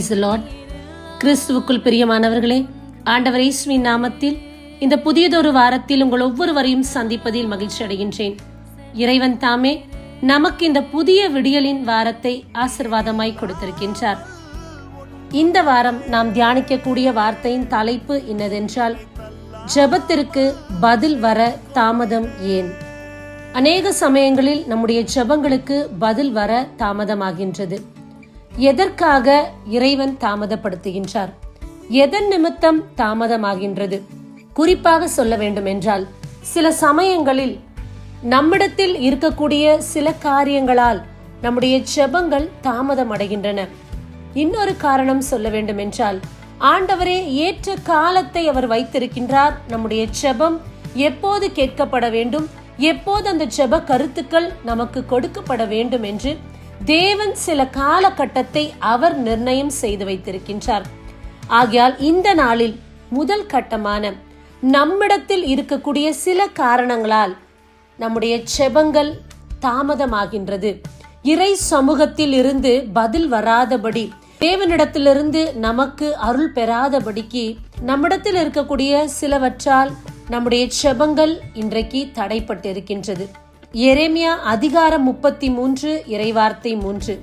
Price Lord கிறிஸ்துவுக்குள் பிரியமானவர்களே ஆண்டவர் இயேசுவின் நாமத்தில் இந்த புதியதொரு வாரத்தில் உங்கள் ஒவ்வொருவரையும் சந்திப்பதில் மகிழ்ச்சி அடைகின்றேன். இறைவன் தாமே நமக்கு இந்த புதிய விடியலின் வாரத்தை ஆசிர்வாதமாய் கொடுத்திருக்கின்றார். இந்த வாரம் நாம் தியானிக்கக்கூடிய வார்த்தையின் தலைப்பு என்னதென்றால் ஜபத்திற்கு பதில் வர தாமதம் ஏன்? அநேக சமயங்களில் நம்முடைய ஜபங்களுக்கு பதில் வர தாமதமாகின்றது. எதற்காக இறைவன் தாமதப்படுத்துகின்றார்? எதன் நிமித்தம் தாமதமாகின்றது? குறிப்பாக சொல்ல வேண்டும் என்றால் சில சமயங்களில் நம்மிடத்தில் இருக்கக்கூடிய சில காரியங்களால் நம்முடைய ஜெபங்கள் தாமதம் அடைகின்றன இன்னொரு காரணம் சொல்ல வேண்டும் என்றால் ஆண்டவரே ஏற்ற காலத்தை அவர் வைத்திருக்கின்றார். நம்முடைய ஜெபம் எப்போது கேட்கப்பட வேண்டும்? எப்போது அந்த ஜெப கருத்துக்கள் நமக்கு கொடுக்கப்பட வேண்டும் என்று தேவன் சில காலகட்டத்தை அவர் நிர்ணயம் செய்து வைத்திருக்கின்றார். ஆகையால் இந்த நாளில் முதல் கட்டமான நம்மிடத்தில் இருக்கக்கூடிய சில காரணங்களால் நம்முடைய செபங்கள் தாமதமாகின்றது. இறை சமூகத்தில் இருந்து பதில் வராதபடி தேவனிடத்திலிருந்து நமக்கு அருள் பெறாதபடிக்கு நம்மிடத்தில் இருக்கக்கூடிய சிலவற்றால் நம்முடைய செபங்கள் இன்றைக்கு தடைப்பட்டிருக்கின்றது. எரேமியா அதிகாரம் முப்பத்தி மூன்று இறைவார்த்தை மூன்று.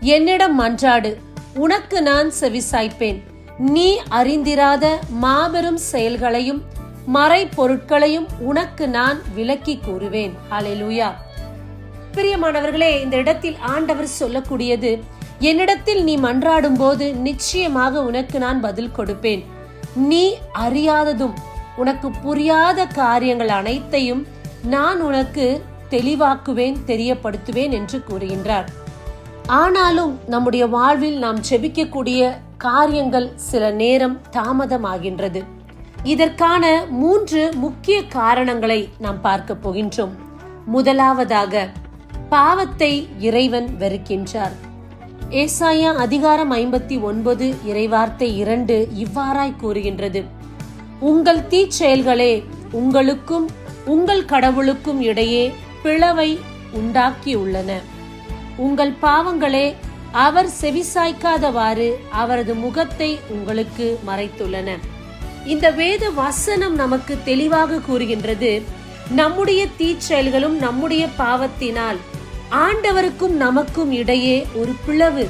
என்னிடம் மன்றாடு உனக்கு நான் செவிசாய்ப்பேன். நீ அறிந்திராத மாபெரும் செயல்களையும் மறை பொருட்களையும் உனக்கு நான் விளக்கி கூறுவேன். அலையலூயா பிரியமானவர்களே இந்த இடத்தில் ஆண்டவர் சொல்லக்கூடியது என்னிடத்தில் நீ மன்றாடும் போது நிச்சயமாக உனக்கு நான் பதில் கொடுப்பேன். நீ அறியாததும் உனக்கு புரியாத காரியங்கள் அனைத்தையும் நான் உனக்கு தெளிவாக்குவேன் தெரியப்படுத்துவேன் என்று கூறுகின்றார். ஆனாலும் நம்முடைய வாழ்வில் நாம் செபிக்கக்கூடிய காரியங்கள் சில நேரம் தாமதமாகின்றது. இதற்கான மூன்று முக்கிய காரணங்களை நாம் பார்க்க போகின்றோம். முதலாவதாக பாவத்தை இறைவன் வெறுக்கின்றார். ஏசாயா அதிகாரம் ஐம்பத்தி ஒன்பது இறைவார்த்தை இரண்டு இவ்வாறாய் கூறுகின்றது. உங்கள் தீச்செயல்களே உங்களுக்கும் உங்கள் கடவுளுக்கும் இடையே பிளவை உண்டாக்கியுள்ளன. உங்கள் பாவங்களே அவர் செவிசாய்க்காதவாறு அவரது முகத்தை உங்களுக்கு மறைத்துள்ளன. இந்த வேத வசனம் நமக்கு தெளிவாக கூறுகின்றது நம்முடைய தீச்செயல்களும் நம்முடைய பாவத்தினால் ஆண்டவருக்கும் நமக்கும் இடையே ஒரு பிளவு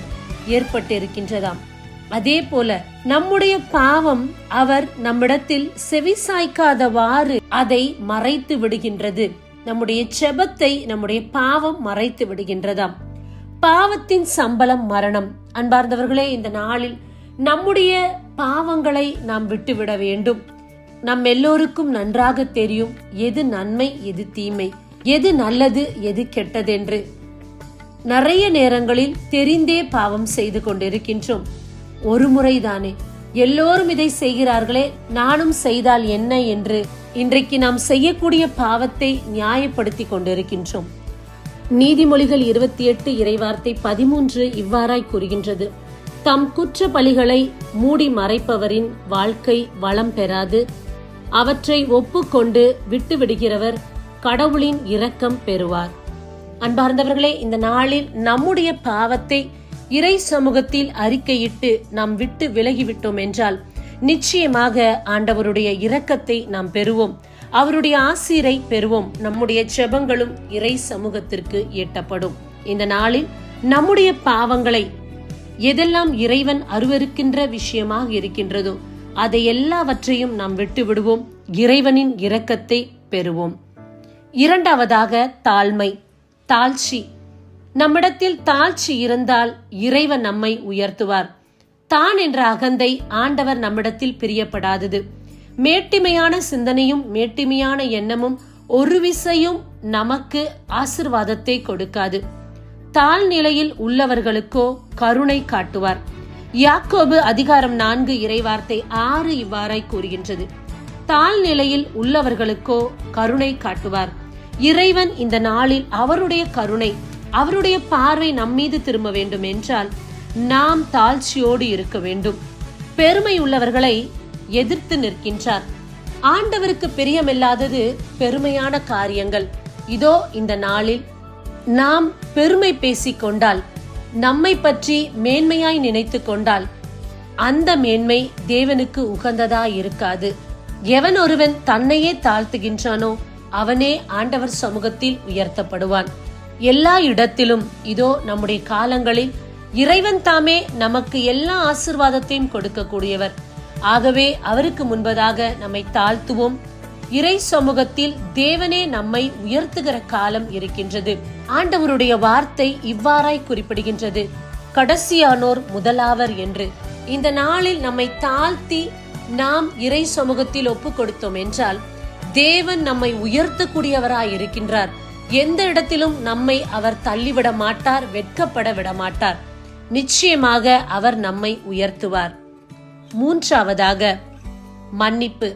ஏற்பட்டிருக்கின்றதாம். அதே போல நம்முடைய பாவம் அவர் நம்மிடத்தில் செவிசாய்க்காதவாறு அதை மறைத்து விடுகின்றது. நம்முடைய செபத்தை நம்முடைய பாவம் மறைத்து விடுகின்றதாம். பாவத்தின் சம்பளம் மரணம். அன்பார்ந்தவர்களே இந்த நாளில் நம்முடைய பாவங்களை நாம் விட்டுவிட வேண்டும். நம் எல்லோருக்கும் நன்றாக தெரியும் எது நன்மை எது தீமை எது நல்லது எது கெட்டதென்று. நிறைய நேரங்களில் தெரிந்தே பாவம் செய்து கொண்டிருக்கின்றோம். ஒரு முறைதானே. எல்லோரும் இதை செய்கிறார்களே நானும் செய்தால் என்ன என்று இன்றைக்கு நாம் செய்யக்கூடிய பாவத்தை நியாயப்படுத்தி கொண்டிருக்கின்றோம். நீதிமொழிகள் இருபத்தி எட்டு இறைவார்த்தை பதிமூன்று இவ்வாறாய் கூறுகின்றது. தம் குற்ற பலிகளை மூடி மறைப்பவரின் வாழ்க்கை வளம் பெறாது. அவற்றை ஒப்புக்கொண்டு விட்டு விடுகிறவர் கடவுளின் இரக்கம் பெறுவார். அன்பார்ந்தவர்களே இந்த நாளில் நம்முடைய பாவத்தை இறை சமூகத்தில் அறிக்கையிட்டு நாம் விட்டு விலகிவிட்டோம் என்றால் நிச்சயமாக ஆண்டவருடைய இரக்கத்தை நாம் பெறுவோம். அவருடைய ஆசீரை பெறுவோம். நம்முடைய செபங்களும் இறை சமூகத்திற்கு எட்டப்படும். இந்த நாளில் நம்முடைய பாவங்களை எதெல்லாம் இறைவன் அருவருக்கின்ற விஷயமாக இருக்கின்றதோ அதை எல்லாவற்றையும் நாம் விட்டு விடுவோம் இறைவனின் இரக்கத்தை பெறுவோம். இரண்டாவதாக தாழ்மை தாழ்ச்சி. நம்மிடத்தில் தாழ்ச்சி இருந்தால் இறைவன் நம்மை உயர்த்துவார். தான் என்ற அகந்தை ஆண்டவர் நம்மிடத்தில் பிரியப்படாதது. மேட்டிமையான சிந்தனையும் மேட்டிமையான எண்ணமும் ஒரு விசையும் நமக்கு ஆசிர்வாதத்தை கொடுக்காது. தாழ்நிலையில் உள்ளவர்களுக்கோ கருணை காட்டுவார். யாக்கோபு அதிகாரம் நான்கு இறைவார்த்தை ஆறு இவ்வாறாய் கூறுகின்றது. தாழ்நிலையில் உள்ளவர்களுக்கோ கருணை காட்டுவார். இறைவன் இந்த நாளில் அவருடைய கருணை அவருடைய பார்வை நம்மீது திரும்ப வேண்டும் என்றால் நாம் தாழ்ச்சியோடு இருக்க வேண்டும். பெருமை உள்ளவர்களை எதிர்த்து நிற்கின்றார். ஆண்டவருக்கு பிரியமில்லாதது பெருமையான காரியங்கள். இதோ இந்த நாளில் நாம் பெருமை பேசிக்கொண்டால் நம்மை பற்றி மேன்மையாய் நினைத்து கொண்டால் அந்த மேன்மை தேவனுக்கு உகந்ததா இருக்காது. எவன் ஒருவன் தன்னையே தாழ்த்துகின்றானோ அவனே ஆண்டவர் சமூகத்தில் உயர்த்தப்படுவான். எல்லா இடத்திலும் இதோ நம்முடைய காலங்களில் இறைவன் தாமே நமக்கு எல்லா ஆசிர்வாதத்தையும் கொடுக்கக்கூடியவர். ஆகவே அவருக்கு முன்பதாக நம்மை தாழ்த்துவோம். இறை சமூகத்தில் தேவனே நம்மை உயர்த்துகிற காலம் இருக்கின்றது. ஆண்டவருடைய வார்த்தை இவ்வாறாய் குறிப்பிடுகின்றது. கடைசியானோர் முதலாவர் என்று. இந்த நாளில் நம்மை தாழ்த்தி நாம் இறை சமூகத்தில் ஒப்பு கொடுத்தோம் என்றால் தேவன் நம்மை உயர்த்தக்கூடியவராய் இருக்கின்றார். எந்த இடத்திலும் நம்மை அவர் தள்ளிவிட மாட்டார் வெட்கப்பட விட மாட்டார். நிச்சயமாக அவர் நம்மை உயர்த்துவார். மூன்றாவதாக மன்னிப்பு.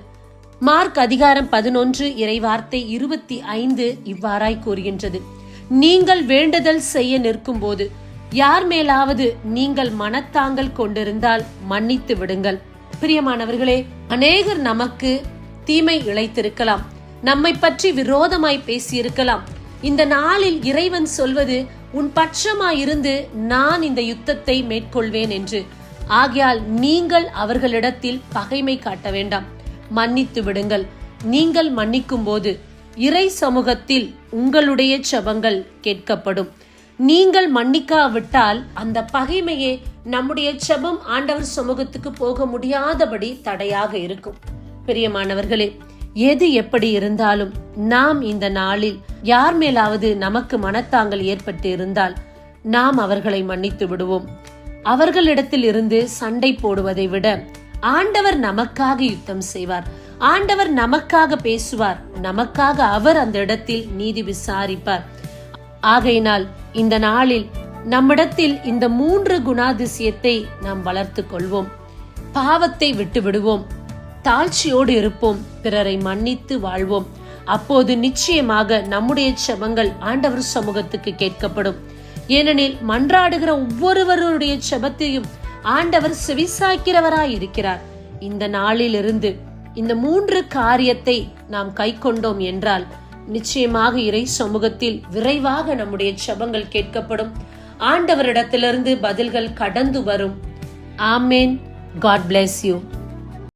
மார்க் அதிகாரம் பதினொன்று இறைவார்த்தை இருபத்தி ஐந்து இவ்வாறாய் கூறுகின்றது. நீங்கள் வேண்டுதல் செய்ய நிற்கும் போது யார் மேலாவது நீங்கள் மனத்தாங்கள் கொண்டிருந்தால் மன்னித்து விடுங்கள். பிரியமானவர்களே அநேகர் நமக்கு தீமை இழைத்திருக்கலாம். நம்மை பற்றி விரோதமாய் பேசியிருக்கலாம். இந்த நாளில் இறைவன் சொல்வது உன் பட்சமாயிருந்து நான் இந்த யுத்தத்தை மேற்கொள்வேன் என்று. ஆகையால் நீங்கள் அவர்களிடத்தில் பகைமை காட்ட வேண்டாம். மன்னித்து விடுங்கள். நீங்கள் மன்னிக்கும் போது இறை சமூகத்தில் உங்களுடைய செபங்கள் கேட்கப்படும். நீங்கள் மன்னிக்காவிட்டால் அந்த பகைமையே நம்முடைய செபம் ஆண்டவர் சமூகத்துக்கு போக முடியாதபடி தடையாக இருக்கும். பிரியமானவர்களே எது எப்படி இருந்தாலும் நாம் இந்த நாளில் யார் மேலாவது நமக்கு மனத்தாங்கல் ஏற்பட்டு இருந்தால் நாம் அவர்களை மன்னித்து விடுவோம். அவர்களிடத்தில் இருந்து சண்டை போடுவதை விட ஆண்டவர் நமக்காக யுத்தம் செய்வார். ஆண்டவர் நமக்காக பேசுவார். நமக்காக அவர் அந்த இடத்தில் நீதி விசாரிப்பார். ஆகையினால் இந்த நாளில் நம்மிடத்தில் இந்த மூன்று குணாதிசயத்தை நாம் வளர்த்து கொள்வோம். பாவத்தை விட்டு விடுவோம் தாழ்ச்சியோடு இருப்போம். பிறரை மன்னித்து வாழ்வோம். அப்போது நிச்சயமாக நம்முடைய செபங்கள் ஆண்டவர் சமூகத்துக்கு கேட்கப்படும். ஏனெனில் மன்றாடுகிற ஒவ்வொருவருடைய செபத்தையும் ஆண்டவர் செவிசாய்க்கிறவராய் இருக்கிறார் இந்த நாளிலிருந்து இந்த மூன்று காரியத்தை நாம் கை கொண்டோம் என்றால் நிச்சயமாக இறை சமூகத்தில் விரைவாக நம்முடைய செபங்கள் கேட்கப்படும். ஆண்டவரிடத்திலிருந்து பதில்கள் கடந்து வரும். ஆமேன். God bless you